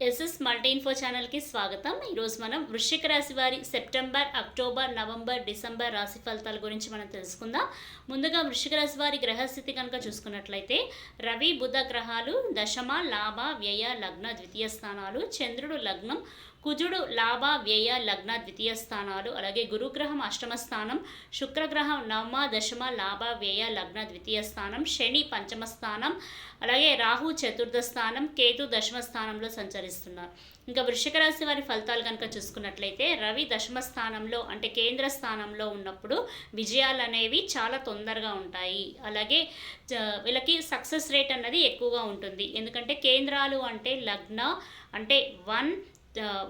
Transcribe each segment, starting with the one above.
SS multi info ఛానల్కి స్వాగతం. ఈరోజు మనం వృశ్చిక రాశి వారి సెప్టెంబర్ అక్టోబర్ నవంబర్ డిసెంబర్ రాశి ఫలితాల గురించి మనం తెలుసుకుందాం. ముందుగా వృశ్చిక రాశి వారి గ్రహస్థితి కనుక చూసుకున్నట్లయితే రవి బుధ గ్రహాలు దశమ లాభ వ్యయ లగ్న ద్వితీయ స్థానాలు చంద్రుడు లగ్నం కుజుడు లాభ వ్యయ లగ్న ద్వితీయ స్థానాలు అలాగే గురుగ్రహం అష్టమ స్థానం శుక్రగ్రహం నవమ దశమ లాభ వ్యయ లగ్న ద్వితీయ స్థానం శని పంచమ స్థానం అలాగే రాహు చతుర్థ స్థానం కేతు దశమ స్థానంలో సంచరిస్తున్నారు ఇంకా వృషిక రాశి వారి ఫలితాలు కనుక చూసుకున్నట్లయితే రవి దశమ స్థానంలో అంటే కేంద్ర స్థానంలో ఉన్నప్పుడు విజయాలు అనేవి చాలా తొందరగా ఉంటాయి. అలాగే వీళ్ళకి సక్సెస్ రేట్ అన్నది ఎక్కువగా ఉంటుంది. ఎందుకంటే కేంద్రాలు అంటే లగ్న అంటే one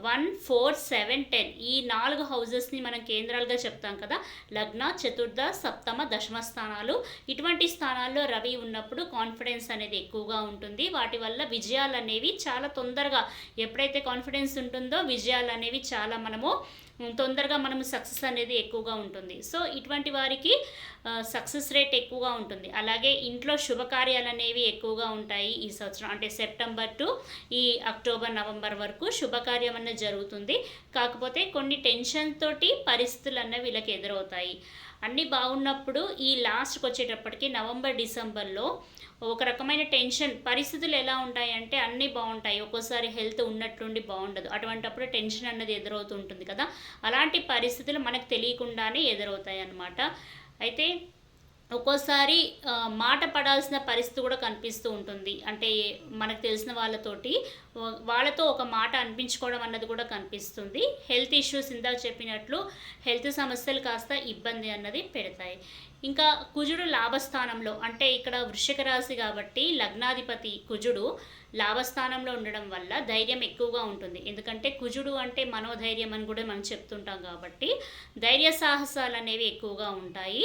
one four seven ten. ఈ నాలుగు హౌజెస్ని మనం కేంద్రాలుగా చెప్తాం కదా. లగ్న చతుర్థ సప్తమ దశమ స్థానాలు. ఇటువంటి స్థానాల్లో రవి ఉన్నప్పుడు కాన్ఫిడెన్స్ అనేది ఎక్కువగా ఉంటుంది. వాటి వల్ల విజయాలు అనేవి చాలా తొందరగా ఎప్పుడైతే కాన్ఫిడెన్స్ ఉంటుందో విజయాలు అనేవి చాలా మనము తొందరగా మనము సక్సెస్ అనేది ఎక్కువగా ఉంటుంది. సో ఇటువంటి వారికి సక్సెస్ రేట్ ఎక్కువగా ఉంటుంది. అలాగే ఇంట్లో శుభకార్యాలు అనేవి ఎక్కువగా ఉంటాయి ఈ సంవత్సరం. అంటే సెప్టెంబర్ టు ఈ అక్టోబర్ నవంబర్ వరకు శుభకార్యం అన్న జరుగుతుంది. కాకపోతే కొన్ని టెన్షన్ తోటి పరిస్థితులు అన్న వీళ్ళకి ఎదురవుతాయి. అన్నీ బాగున్నప్పుడు ఈ లాస్ట్కి వచ్చేటప్పటికి నవంబర్ డిసెంబర్లో ఒక రకమైన టెన్షన్ పరిస్థితులు ఎలా ఉంటాయంటే అన్నీ బాగుంటాయి. ఒక్కోసారి హెల్త్ ఉన్నట్టుండి బాగుండదు. అటువంటప్పుడు టెన్షన్ అన్నది ఎదురవుతుంటుంది కదా. అలాంటి పరిస్థితులు మనకు తెలియకుండానే ఎదురవుతాయి అన్నమాట అయితే ఒక్కోసారి మాట పడాల్సిన పరిస్థితి కూడా కనిపిస్తూ ఉంటుంది. అంటే మనకు తెలిసిన వాళ్ళతోటి వాళ్ళతో ఒక మాట అనిపించుకోవడం అన్నది కూడా కనిపిస్తుంది. హెల్త్ ఇష్యూస్ ఇందాక చెప్పినట్లు హెల్త్ సమస్యలు కాస్త ఇబ్బంది అన్నది పెడతాయి. ఇంకా కుజుడు లాభస్థానంలో అంటే ఇక్కడ వృషిక రాశి కాబట్టి లగ్నాధిపతి కుజుడు లాభస్థానంలో ఉండడం వల్ల ధైర్యం ఎక్కువగా ఉంటుంది. ఎందుకంటే కుజుడు అంటే మనోధైర్యం అని కూడా మనం చెప్తుంటాం కాబట్టి ధైర్య సాహసాలు అనేవి ఎక్కువగా ఉంటాయి.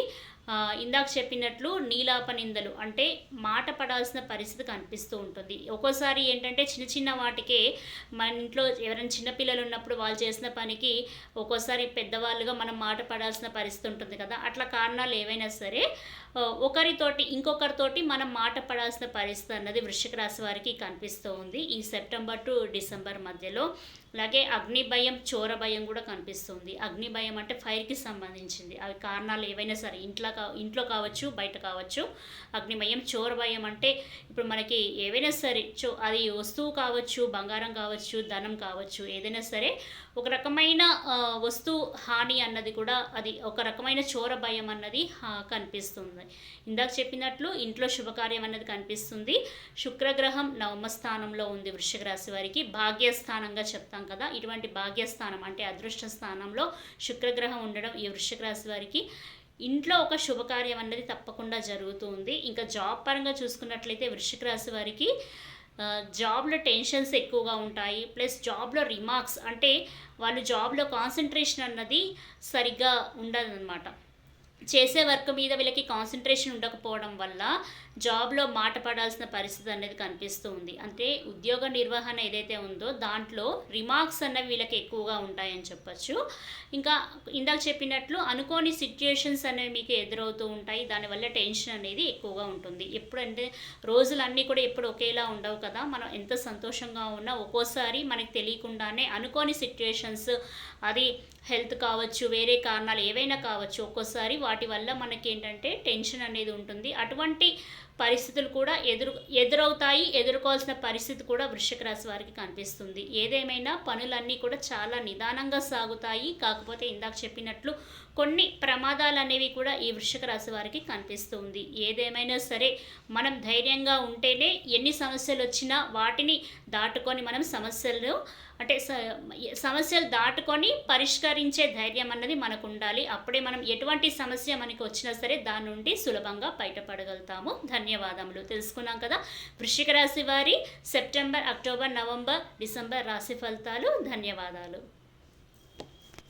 ఇందాక చెప్పినట్లు నీలాప నిందలు అంటే మాట పడాల్సిన పరిస్థితి కనిపిస్తూ ఉంటుంది. ఒక్కోసారి ఏంటంటే చిన్న చిన్న వాటికే మన ఇంట్లో ఎవరైనా చిన్నపిల్లలు ఉన్నప్పుడు వాళ్ళు చేసిన పనికి ఒక్కోసారి పెద్దవాళ్ళుగా మనం మాట పడాల్సిన పరిస్థితి ఉంటుంది కదా. అట్లా కారణాలు ఏవైనా సరే ఒకరితోటి ఇంకొకరితోటి మనం మాట పడాల్సిన పరిస్థితి అన్నది వృషిక రాశి వారికి కనిపిస్తూ ఉంది. ఈ సెప్టెంబర్ టు డిసెంబర్ మధ్యలో అలాగే అగ్ని భయం చోర భయం కూడా కనిపిస్తుంది. అగ్ని భయం అంటే ఫైర్కి సంబంధించింది. అవి కారణాలు ఏవైనా సరే ఇంట్లో కా ఇంట్లో కావచ్చు బయట కావచ్చు. అగ్ని భయం చోర భయం అంటే ఇప్పుడు మనకి ఏవైనా సరే చో అది వస్తువు కావచ్చు బంగారం కావచ్చు ధనం కావచ్చు ఏదైనా సరే ఒక రకమైన వస్తువు హాని అన్నది కూడా అది ఒక రకమైన చోర భయం అన్నది కనిపిస్తుంది. ఇందాక చెప్పినట్లు ఇంట్లో శుభకార్యం అన్నది కనిపిస్తుంది. శుక్రగ్రహం నవమ స్థానంలో ఉంది వృషభ రాశి వారికి. భాగ్యస్థానంగా చెప్తాం కదా. ఇటువంటి భాగ్యస్థానం అంటే అదృష్ట స్థానంలో శుక్రగ్రహం ఉండడం ఈ వృషిక రాశి వారికి ఇంట్లో ఒక శుభకార్యం అన్నది తప్పకుండా జరుగుతుంది. ఇంకా జాబ్ పరంగా చూసుకున్నట్లయితే వృషిక రాశి వారికి జాబ్లో టెన్షన్స్ ఎక్కువగా ఉంటాయి. ప్లస్ జాబ్లో రిమార్క్స్ అంటే వాళ్ళు జాబ్లో కాన్సన్ట్రేషన్ అన్నది సరిగ్గా ఉండదన్నమాట. చేసే వర్క్ మీద వీళ్ళకి కాన్సన్ట్రేషన్ ఉండకపోవడం వల్ల జాబ్లో మాట పడాల్సిన పరిస్థితి అనేది కనిపిస్తూ ఉంది. అంటే ఉద్యోగ నిర్వహణ ఏదైతే ఉందో దాంట్లో రిమార్క్స్ అన్నవి వీళ్ళకి ఎక్కువగా ఉంటాయని చెప్పచ్చు. ఇంకా ఇందాక చెప్పినట్లు అనుకోని సిచ్యుయేషన్స్ అనేవి మీకు ఎదురవుతూ ఉంటాయి. దానివల్ల టెన్షన్ అనేది ఎక్కువగా ఉంటుంది. ఎప్పుడంటే రోజులన్నీ కూడా ఎప్పుడు ఒకేలా ఉండవు కదా. మనం ఎంత సంతోషంగా ఉన్నా ఒక్కోసారి మనకి తెలియకుండానే అనుకోని సిచ్యుయేషన్స్ అది హెల్త్ కావచ్చు వేరే కారణాలు ఏవైనా కావచ్చు ఒక్కోసారి వాటి వల్ల మనకి ఏంటంటే టెన్షన్ అనేది ఉంటుంది. అటువంటి పరిస్థితులు కూడా ఎదురు ఎదురవుతాయి. ఎదుర్కోవాల్సిన పరిస్థితి కూడా వృశ్చిక రాశి వారికి కనిపిస్తుంది. ఏదేమైనా పనులన్నీ కూడా చాలా నిదానంగా సాగుతాయి. కాకపోతే ఇందాక చెప్పినట్లు కొన్ని ప్రమాదాలు అనేవి కూడా ఈ వృశ్చిక రాశి వారికి కనిపిస్తుంది. ఏదేమైనా సరే మనం ధైర్యంగా ఉంటేనే ఎన్ని సమస్యలు వచ్చినా వాటిని దాటుకొని మనం సమస్యలు అంటే సమస్యలు దాటుకొని పరిష్కరించే ధైర్యం అన్నది మనకు ఉండాలి అప్పుడే మనం ఎటువంటి సమస్య మనకి వచ్చినా సరే దాని నుండి సులభంగా బయటపడగలుగుతాము. ధన్యవాదములు. తెలుసుకున్నాం కదా. వృశ్చిక రాశి వారి సెప్టెంబర్ అక్టోబర్ నవంబర్ డిసెంబర్ రాశి ఫలితాలు. ధన్యవాదాలు.